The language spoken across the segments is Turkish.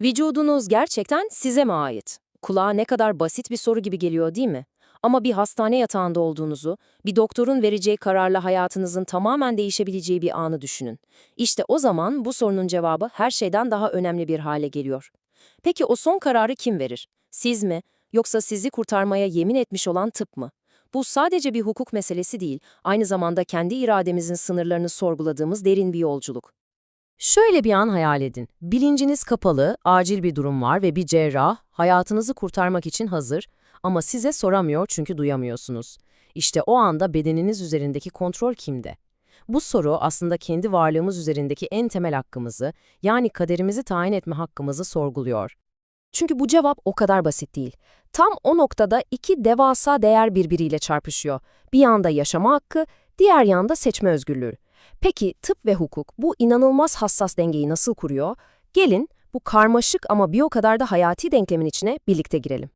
Vücudunuz gerçekten size mi ait? Kulağa ne kadar basit bir soru gibi geliyor değil mi? Ama bir hastane yatağında olduğunuzu, bir doktorun vereceği kararla hayatınızın tamamen değişebileceği bir anı düşünün. İşte o zaman bu sorunun cevabı her şeyden daha önemli bir hale geliyor. Peki o son kararı kim verir? Siz mi? Yoksa sizi kurtarmaya yemin etmiş olan tıp mı? Bu sadece bir hukuk meselesi değil, aynı zamanda kendi irademizin sınırlarını sorguladığımız derin bir yolculuk. Şöyle bir an hayal edin. Bilinciniz kapalı, acil bir durum var ve bir cerrah hayatınızı kurtarmak için hazır ama size soramıyor çünkü duyamıyorsunuz. İşte o anda bedeniniz üzerindeki kontrol kimde? Bu soru aslında kendi varlığımız üzerindeki en temel hakkımızı, yani kaderimizi tayin etme hakkımızı sorguluyor. Çünkü bu cevap o kadar basit değil. Tam o noktada iki devasa değer birbiriyle çarpışıyor. Bir yanda yaşama hakkı, diğer yanda seçme özgürlüğü. Peki tıp ve hukuk bu inanılmaz hassas dengeyi nasıl kuruyor? Gelin bu karmaşık ama bir o kadar da hayati denklemin içine birlikte girelim.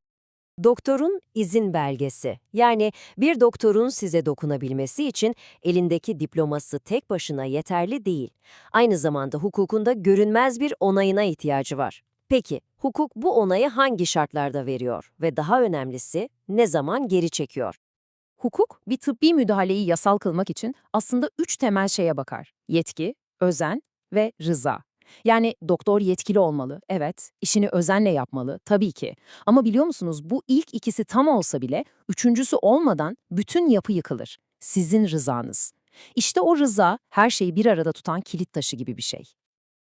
Doktorun izin belgesi. Yani bir doktorun size dokunabilmesi için elindeki diploması tek başına yeterli değil. Aynı zamanda hukukunda görünmez bir onayına ihtiyacı var. Peki, hukuk bu onayı hangi şartlarda veriyor ve daha önemlisi ne zaman geri çekiyor? Hukuk, bir tıbbi müdahaleyi yasal kılmak için aslında üç temel şeye bakar. Yetki, özen ve rıza. Yani doktor yetkili olmalı, evet, işini özenle yapmalı, tabii ki. Ama biliyor musunuz bu ilk ikisi tam olsa bile üçüncüsü olmadan bütün yapı yıkılır. Sizin rızanız. İşte o rıza her şeyi bir arada tutan kilit taşı gibi bir şey.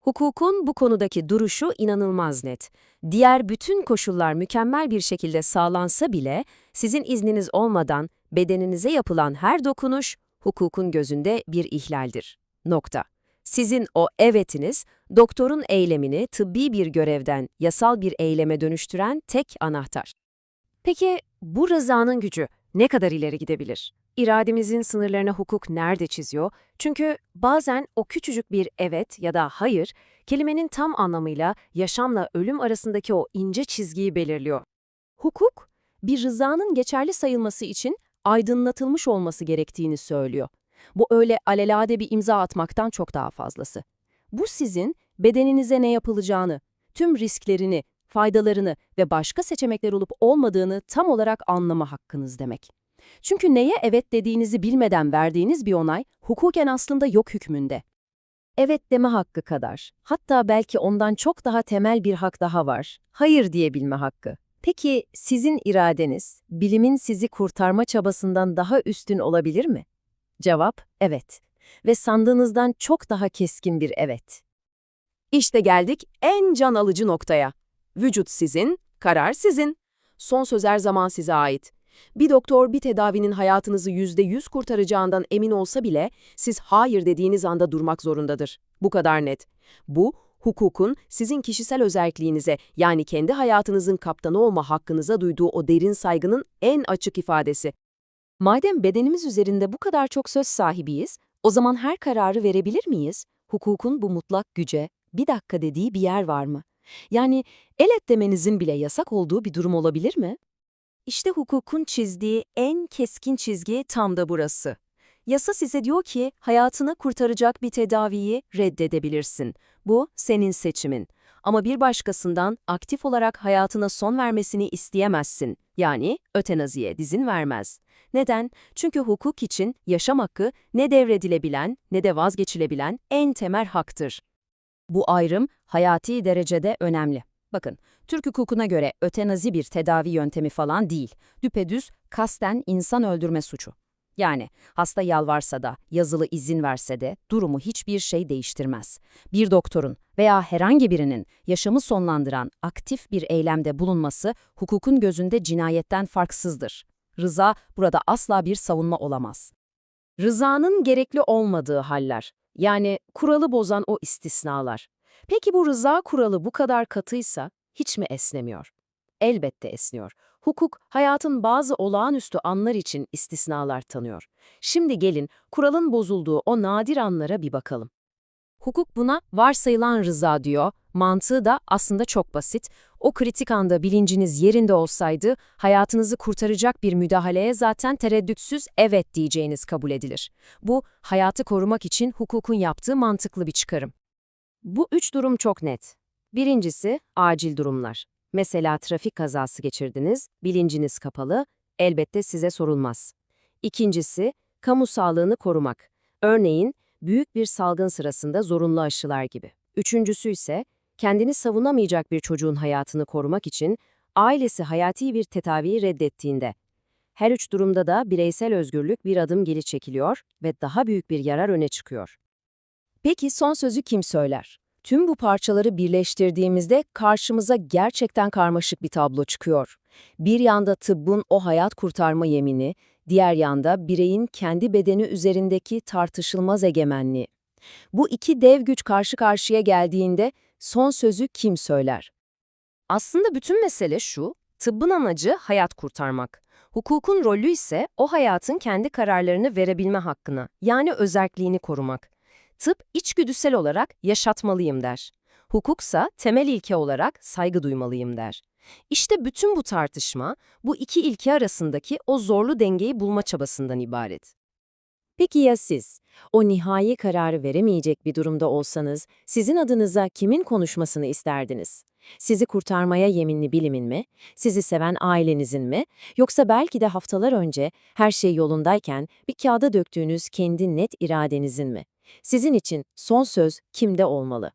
Hukukun bu konudaki duruşu inanılmaz net. Diğer bütün koşullar mükemmel bir şekilde sağlansa bile sizin izniniz olmadan bedeninize yapılan her dokunuş hukukun gözünde bir ihlaldir. Nokta. Sizin o evetiniz, doktorun eylemini tıbbi bir görevden yasal bir eyleme dönüştüren tek anahtar. Peki bu rızanın gücü ne kadar ileri gidebilir? İrademizin sınırlarını hukuk nerede çiziyor? Çünkü bazen o küçücük bir evet ya da hayır, kelimenin tam anlamıyla yaşamla ölüm arasındaki o ince çizgiyi belirliyor. Hukuk, bir rızanın geçerli sayılması için aydınlatılmış olması gerektiğini söylüyor. Bu öyle alelade bir imza atmaktan çok daha fazlası. Bu sizin bedeninize ne yapılacağını, tüm risklerini, faydalarını ve başka seçenekler olup olmadığını tam olarak anlama hakkınız demek. Çünkü neye evet dediğinizi bilmeden verdiğiniz bir onay, hukuken aslında yok hükmünde. Evet deme hakkı kadar, hatta belki ondan çok daha temel bir hak daha var, hayır diyebilme hakkı. Peki sizin iradeniz, bilimin sizi kurtarma çabasından daha üstün olabilir mi? Cevap, evet. Ve sandığınızdan çok daha keskin bir evet. İşte geldik en can alıcı noktaya. Vücut sizin, karar sizin. Son söz her zaman size ait. Bir doktor bir tedavinin hayatınızı %100 kurtaracağından emin olsa bile siz hayır dediğiniz anda durmak zorundadır. Bu kadar net. Bu, hukukun sizin kişisel özelliğinize yani kendi hayatınızın kaptanı olma hakkınıza duyduğu o derin saygının en açık ifadesi. Madem bedenimiz üzerinde bu kadar çok söz sahibiyiz, o zaman her kararı verebilir miyiz? Hukukun bu mutlak güce, bir dakika dediği bir yer var mı? Yani el et demenizin bile yasak olduğu bir durum olabilir mi? İşte hukukun çizdiği en keskin çizgi tam da burası. Yasa size diyor ki hayatını kurtaracak bir tedaviyi reddedebilirsin. Bu senin seçimin. Ama bir başkasından aktif olarak hayatına son vermesini isteyemezsin. Yani ötenaziye dizin vermez. Neden? Çünkü hukuk için yaşam hakkı ne devredilebilen ne de vazgeçilebilen en temel haktır. Bu ayrım hayati derecede önemli. Bakın, Türk hukukuna göre ötenazi bir tedavi yöntemi falan değil. Düpedüz kasten insan öldürme suçu. Yani hasta yalvarsa da, yazılı izin verse de durumu hiçbir şey değiştirmez. Bir doktorun veya herhangi birinin yaşamı sonlandıran aktif bir eylemde bulunması hukukun gözünde cinayetten farksızdır. Rıza burada asla bir savunma olamaz. Rızanın gerekli olmadığı haller, yani kuralı bozan o istisnalar. Peki bu rıza kuralı bu kadar katıysa hiç mi esnemiyor? Elbette esniyor. Hukuk, hayatın bazı olağanüstü anlar için istisnalar tanıyor. Şimdi gelin, kuralın bozulduğu o nadir anlara bir bakalım. Hukuk buna varsayılan rıza diyor. Mantığı da aslında çok basit. O kritik anda bilinciniz yerinde olsaydı, hayatınızı kurtaracak bir müdahaleye zaten tereddütsüz evet diyeceğiniz kabul edilir. Bu, hayatı korumak için hukukun yaptığı mantıklı bir çıkarım. Bu üç durum çok net. Birincisi, acil durumlar. Mesela trafik kazası geçirdiniz, bilinciniz kapalı, elbette size sorulmaz. İkincisi, kamu sağlığını korumak. Örneğin, büyük bir salgın sırasında zorunlu aşılar gibi. Üçüncüsü ise, kendini savunamayacak bir çocuğun hayatını korumak için ailesi hayati bir tedaviyi reddettiğinde. Her üç durumda da bireysel özgürlük bir adım geri çekiliyor ve daha büyük bir yarar öne çıkıyor. Peki son sözü kim söyler? Tüm bu parçaları birleştirdiğimizde karşımıza gerçekten karmaşık bir tablo çıkıyor. Bir yanda tıbbın o hayat kurtarma yemini, diğer yanda bireyin kendi bedeni üzerindeki tartışılmaz egemenliği. Bu iki dev güç karşı karşıya geldiğinde son sözü kim söyler? Aslında bütün mesele şu, tıbbın amacı hayat kurtarmak. Hukukun rolü ise o hayatın kendi kararlarını verebilme hakkını, yani özerkliğini korumak. Tıp içgüdüsel olarak yaşatmalıyım der. Hukuksa temel ilke olarak saygı duymalıyım der. İşte bütün bu tartışma, bu iki ilke arasındaki o zorlu dengeyi bulma çabasından ibaret. Peki ya siz? O nihai kararı veremeyecek bir durumda olsanız, sizin adınıza kimin konuşmasını isterdiniz? Sizi kurtarmaya yeminli bilimin mi? Sizi seven ailenizin mi? Yoksa belki de haftalar önce her şey yolundayken bir kağıda döktüğünüz kendi net iradenizin mi? Sizin için son söz kimde olmalı?